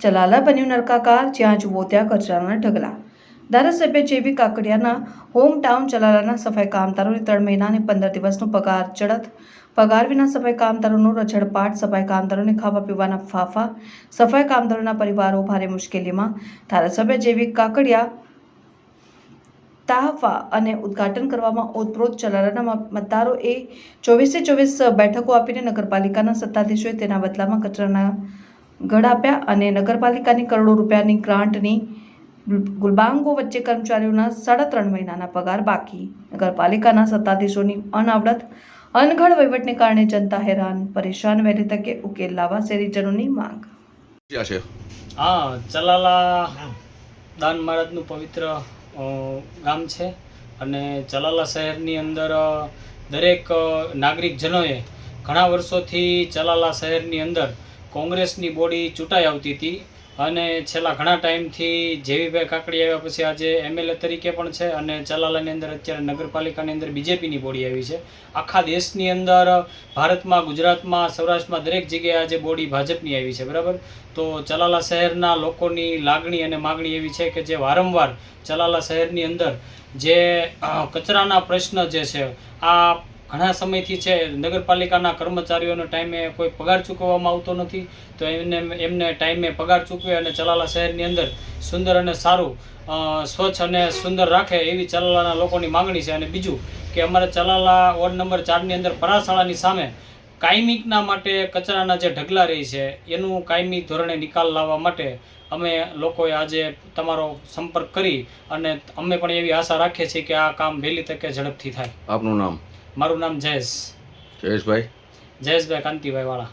ચલાલા બન્યું નરકાકાર, જ્યાં જુઓ ત્યાં કચરાના ઢગલા. ધારાસભ્ય જેવી કાકડિયાના હોમ ટાઉન ચલાલાના સફાઈ કામદારોને ત્રણ મહિના અને પંદર દિવસનો પગાર ચડત. પગાર વિના સફાઈ કામદારોનો રજડપાટ, સફાઈ કામદારોને ખાવા પીવાના ફાફા, સફાઈ કામદારોના પરિવારો ભારે મુશ્કેલીમાં. ધારાસભ્ય જેવી કાકડિયા તાહફા અને ઉદ્ઘાટન કરવામાં ઓતપ્રોત ચલાલાના મતદારોએ ચોવીસે ચોવીસ બેઠકો આપીને નગરપાલિકાના સત્તાધીશોએ તેના બદલામાં કચરાના ગઢ આપ્યા અને નગરપાલિકાની કરોડો રૂપિયાની ગ્રાન્ટની ગુલબાંગો વચ્ચે કર્મચારીઓના સાડા ત્રણ મહિનાના પગાર બાકી. નગરપાલિકાના સત્તાધીશોની અનાવડત અનઘડ વહીવટને કારણે જનતા હેરાન પરેશાન વહેલી તકે ઉકેલ લાવવા શહેરીજનોની માંગ. છે? હા ચલાલા દાન મહારાજનું પવિત્ર ગામ છે અને ચલાલા શહેરની અંદર દરેક નાગરિકજનોએ ઘણા વર્ષોથી ચલાલા શહેરની અંદર કોંગ્રેસની બોડી ચૂંટાઈ આવતી હતી અને છેલ્લા ઘણા ટાઈમથી જેવીભાઈ કાકડી આવ્યા પછી આજે એમએલએ તરીકે પણ છે અને ચલાલાની અંદર અત્યારે નગરપાલિકાની અંદર બીજેપીની બોડી આવી છે. આખા દેશની અંદર, ભારતમાં, ગુજરાતમાં, સૌરાષ્ટ્રમાં દરેક જગ્યાએ આજે બોડી ભાજપની આવી છે, બરાબર? તો ચલાલા શહેરના લોકોની લાગણી અને માગણી એવી છે કે જે વારંવાર ચલાલા શહેરની અંદર જે કચરાના પ્રશ્ન જે છે, આ ઘણા સમયથી છે, નગરપાલિકાના કર્મચારીઓનો ટાઈમે કોઈ પગાર ચૂકવવામાં આવતો નથી, તો એમને એમને ટાઈમે પગાર ચૂકવે અને ચલાલા શહેરની અંદર સુંદર અને સારું સ્વચ્છ અને સુંદર રાખે એવી ચલાલાના લોકોની માંગણી છે. અને બીજું કે અમારે ચલાલા વોર્ડ નંબર ચારની અંદર પરાશાળાની સામે કાયમિકના માટે કચરાના જે ઢગલા રહી છે, એનું કાયમી ધોરણે નિકાલ લાવવા માટે અમે લોકોએ આજે તમારો સંપર્ક કરી અને અમે પણ એવી આશા રાખીએ છીએ કે આ કામ વહેલી તકે ઝડપથી થાય. આપનું નામ? મારું નામ જયેશ. જયેશભાઈ. જયેશભાઈ કાંતિભાઈ વાળા